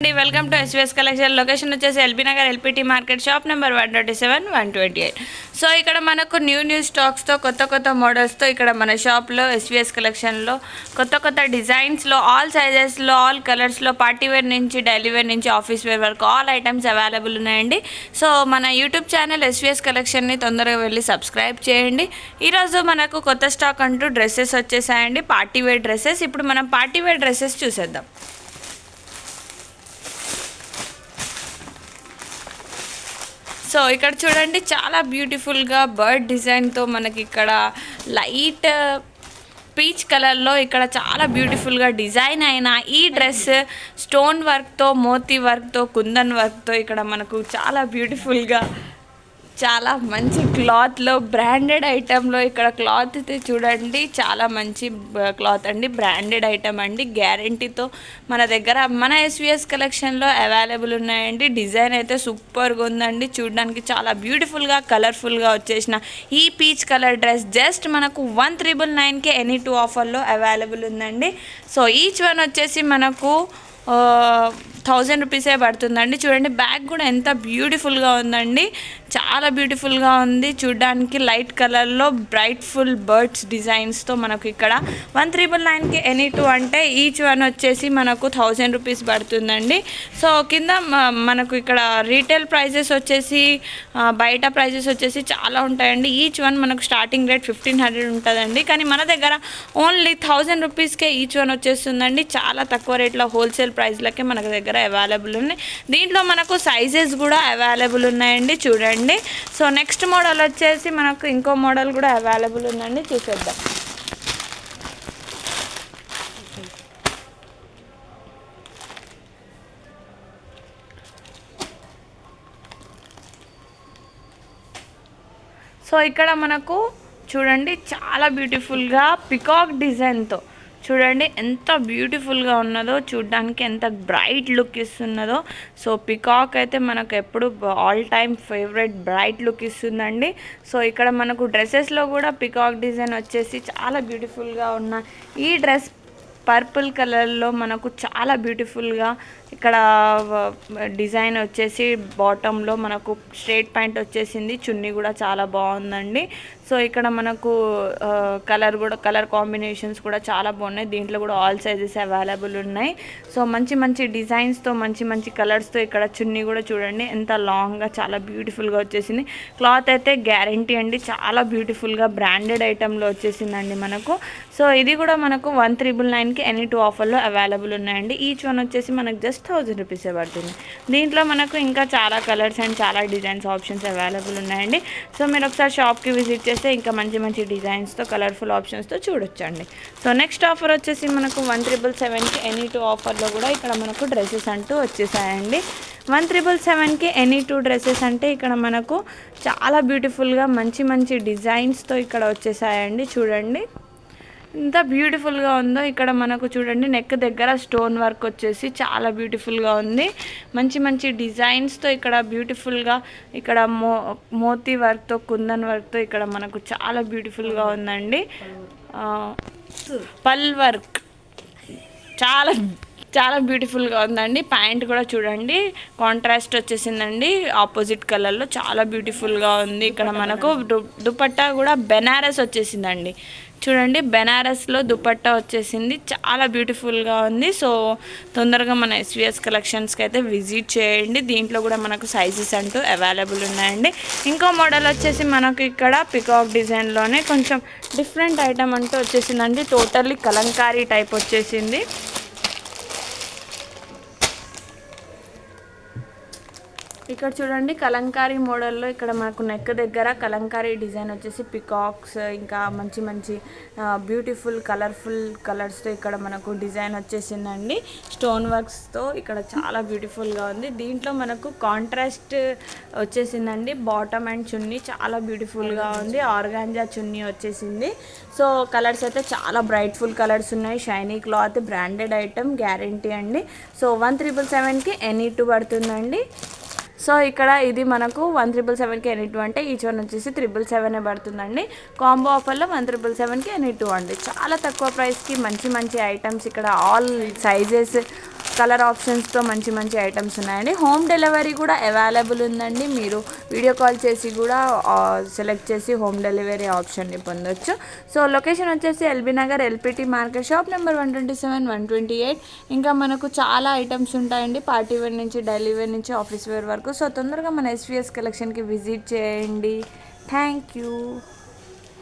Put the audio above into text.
అండి welcome to SVS collection location వచ్చేసి LB Nagar LPT market shop number one twenty seven one twenty eight. So ఇక్కడ మనకు new new స్టాక్స్తో కొత్త కొత్త మోడల్స్తో ఇక్కడ మన షాప్లో ఎస్విఎస్ కలెక్షన్లో కొత్త కొత్త డిజైన్స్లో ఆల్ సైజెస్లో ఆల్ కలర్స్లో పార్టీ వేర్ నుంచి డైలీ వేర్ నుంచి ఆఫీస్ వేర్ వరకు ఆల్ ఐటమ్స్ అవైలబుల్ ఉన్నాయండి. సో మన యూట్యూబ్ ఛానల్ ఎస్విఎస్ కలెక్షన్ని తొందరగా వెళ్ళి సబ్స్క్రైబ్ చేయండి. ఈరోజు మనకు కొత్త స్టాక్ అంటూ డ్రెస్సెస్ వచ్చేసాయండి పార్టీ వేర్ డ్రెస్సెస్. ఇప్పుడు మనం పార్టీ వేర్ డ్రెస్సెస్ చూసేద్దాం. సో ఇక్కడ చూడండి చాలా బ్యూటిఫుల్గా బర్డ్ డిజైన్తో మనకి ఇక్కడ లైట్ పీచ్ కలర్లో ఇక్కడ చాలా బ్యూటిఫుల్గా డిజైన్ అయిన ఈ డ్రెస్ స్టోన్ వర్క్తో మోతీ వర్క్తో కుందన్ వర్క్తో ఇక్కడ మనకు చాలా బ్యూటిఫుల్గా చాలా మంచి క్లాత్లో బ్రాండెడ్ ఐటెంలో ఇక్కడ క్లాత్ అయితే చూడండి చాలా మంచి క్లాత్ అండి బ్రాండెడ్ ఐటమ్ అండి. గ్యారంటీతో మన దగ్గర మన ఎస్విఎస్ కలెక్షన్లో అవైలబుల్ ఉన్నాయండి. డిజైన్ అయితే సూపర్గా ఉందండి. చూడడానికి చాలా బ్యూటిఫుల్గా కలర్ఫుల్గా వచ్చేసిన ఈ పీచ్ కలర్ డ్రెస్ జస్ట్ మనకు వన్ త్రిబుల్ నైన్కే ఎనీ టూ ఆఫర్లో అవైలబుల్ ఉందండి. సో ఈచ్ వన్ వచ్చేసి మనకు థౌజండ్ రూపీసే పడుతుందండి. చూడండి బ్యాగ్ కూడా ఎంత బ్యూటిఫుల్గా ఉందండి. చాలా బ్యూటిఫుల్గా ఉంది. చూడడానికి లైట్ కలర్లో బ్రైట్ఫుల్ బర్డ్స్ డిజైన్స్తో మనకు ఇక్కడ వన్ త్రిబుల్ నైన్కి ఎనీ టూ అంటే ఈచ్ వన్ వచ్చేసి మనకు థౌజండ్ రూపీస్ పడుతుందండి. సో కింద మనకు ఇక్కడ రీటైల్ ప్రైజెస్ వచ్చేసి బయట ప్రైజెస్ వచ్చేసి చాలా ఉంటాయండి. ఈచ్ వన్ మనకు స్టార్టింగ్ రేట్ ఫిఫ్టీన్ హండ్రెడ్ ఉంటుందండి. కానీ మన దగ్గర ఓన్లీ థౌజండ్ రూపీస్కే ఈచ్ వన్ వచ్చేస్తుందండి. చాలా తక్కువ రేట్లో హోల్సేల్ ప్రైస్లకే మనకు దగ్గర అవైలబుల్ ఉన్నాయి. దీంట్లో మనకు సైజెస్ కూడా అవైలబుల్ ఉన్నాయండి చూడండి. సో నెక్స్ట్ మోడల్ వచ్చేసి మనకు ఇంకో మోడల్ కూడా అవైలబుల్ ఉందండి చూసేద్దాం. సో ఇక్కడ మనకు చూడండి చాలా బ్యూటిఫుల్గా పికాక్ డిజైన్తో చూడండి ఎంత బ్యూటిఫుల్గా ఉన్నదో చూడడానికి ఎంత బ్రైట్ లుక్ ఇస్తున్నదో. సో పికాక్ అయితే మనకు ఎప్పుడు all time favourite bright look ఇస్తుందండి. సో ఇక్కడ మనకు డ్రెస్సెస్లో కూడా పికాక్ డిజైన్ వచ్చేసి చాలా బ్యూటిఫుల్గా ఉన్న ఈ డ్రెస్ పర్పుల్ కలర్లో మనకు చాలా బ్యూటిఫుల్గా ఇక్కడ డిజైన్ వచ్చేసి బాటంలో మనకు స్ట్రేట్ ప్యాంట్ వచ్చేసింది. చున్నీ కూడా చాలా బాగుందండి. సో ఇక్కడ మనకు కలర్ కూడా కలర్ కాంబినేషన్స్ కూడా చాలా బాగున్నాయి. దీంట్లో కూడా ఆల్ సైజెస్ అవైలబుల్ ఉన్నాయి. సో మంచి మంచి డిజైన్స్తో మంచి మంచి కలర్స్తో ఇక్కడ చున్నీ కూడా చూడండి. ఎంత లాంగ్గా చాలా బ్యూటిఫుల్గా వచ్చేసింది. క్లాత్ అయితే గ్యారంటీ అండి. చాలా బ్యూటిఫుల్గా బ్రాండెడ్ ఐటెంలో వచ్చేసిందండి మనకు. సో ఇది కూడా మనకు వన్ త్రిబుల్ నైన్కి ఎనీ టూ ఆఫర్లో అవైలబుల్ ఉన్నాయండి. ఈచ్ వన్ వచ్చేసి మనకు జస్ట్ థౌజండ్ రూపీసే పడుతుంది. దీంట్లో మనకు ఇంకా చాలా కలర్స్ అండ్ చాలా డిజైన్స్ ఆప్షన్స్ అవైలబుల్ ఉన్నాయండి. సో మీరు ఒకసారి షాప్కి విజిట్ చేస్తే ఇంకా మంచి మంచి డిజైన్స్తో కలర్ఫుల్ ఆప్షన్స్తో చూడొచ్చండి. సో నెక్స్ట్ ఆఫర్ వచ్చేసి మనకు వన్ త్రిబుల్ సెవెన్కి ఎనీ టూ ఆఫర్లో కూడా ఇక్కడ మనకు డ్రెస్సెస్ అంటూ వచ్చేసాయండి. వన్ త్రిబుల్ సెవెన్కి ఎనీ టూ డ్రెస్సెస్ అంటే ఇక్కడ మనకు చాలా బ్యూటిఫుల్గా మంచి మంచి డిజైన్స్తో ఇక్కడ వచ్చేసాయండి. చూడండి. ఎంత బ్యూటిఫుల్గా ఉందో ఇక్కడ మనకు చూడండి నెక్ దగ్గర స్టోన్ వర్క్ వచ్చేసి చాలా బ్యూటిఫుల్గా ఉంది. మంచి మంచి డిజైన్స్తో ఇక్కడ బ్యూటిఫుల్గా ఇక్కడ మో మోతీ వర్క్తో కుందన్ వర్క్తో ఇక్కడ మనకు చాలా బ్యూటిఫుల్గా ఉందండి. పల్ వర్క్ చాలా చాలా బ్యూటిఫుల్గా ఉందండి. ప్యాంట్ కూడా చూడండి. కాంట్రాస్ట్ వచ్చేసిందండి. ఆపోజిట్ కలర్లో చాలా బ్యూటిఫుల్గా ఉంది. ఇక్కడ మనకు దుపట్టా కూడా బెనారస్ వచ్చేసిందండి. చూడండి బెనారస్లో దుపట్టా వచ్చేసింది. చాలా బ్యూటిఫుల్గా ఉంది. సో తొందరగా మన ఎస్విఎస్ కలెక్షన్స్కి అయితే విజిట్ చేయండి. దీంట్లో కూడా మనకు సైజెస్ అంటూ అవైలబుల్ ఉన్నాయండి. ఇంకో మోడల్ వచ్చేసి మనకు ఇక్కడ పికాక్ డిజైన్లోనే కొంచెం డిఫరెంట్ ఐటమ్ అంటూ వచ్చేసిందండి. టోటల్లీ కలంకారీ టైప్ వచ్చేసింది. ఇక్కడ చూడండి కలంకారీ మోడల్లో ఇక్కడ మనకు నెక్ దగ్గర కలంకారీ డిజైన్ వచ్చేసి పికాక్స్ ఇంకా మంచి మంచి బ్యూటిఫుల్ కలర్ఫుల్ కలర్స్తో ఇక్కడ మనకు డిజైన్ వచ్చేసిందండి. స్టోన్ వర్క్స్తో ఇక్కడ చాలా బ్యూటిఫుల్గా ఉంది. దీంట్లో మనకు కాంట్రాస్ట్ వచ్చేసిందండి. బాటమ్ అండ్ చున్నీ చాలా బ్యూటిఫుల్గా ఉంది. ఆర్గాంజా చున్నీ వచ్చేసింది. సో కలర్స్ అయితే చాలా బ్రైట్ఫుల్ కలర్స్ ఉన్నాయి. Shiny cloth branded item guarantee అండి. సో వన్ త్రిబుల్ సెవెన్కి ఎనీ టూ పడుతుందండి. సో ఇక్కడ ఇది మనకు వన్ త్రిబుల్ సెవెన్కి ఎనీ టూ అంటే ఈచ్ వన్ వచ్చేసి త్రిబుల్ సెవెనే పడుతుందండి. కాంబో ఆఫర్లో వన్ త్రిబుల్ సెవెన్కి ఎనీ టూ అండి. చాలా తక్కువ ప్రైస్కి మంచి మంచి ఐటమ్స్ ఇక్కడ ఆల్ సైజెస్ కలర్ ఆప్షన్స్తో మంచి మంచి ఐటమ్స్ ఉన్నాయండి. హోమ్ డెలివరీ కూడా అవైలబుల్ ఉందండి. మీరు వీడియో కాల్ చేసి కూడా సెలెక్ట్ చేసి హోమ్ డెలివరీ ఆప్షన్ని పొందొచ్చు. సో లొకేషన్ వచ్చేసి LB Nagar LPT market shop number one twenty seven one twenty eight. ఇంకా మనకు చాలా ఐటమ్స్ ఉంటాయండి. పార్టీ వేర్ నుంచి డైలీ వేర్ నుంచి ఆఫీస్ వేర్ వరకు. సో తొందరగా మన ఎస్విఎస్ కలెక్షన్కి విజిట్ చేయండి. Thank you.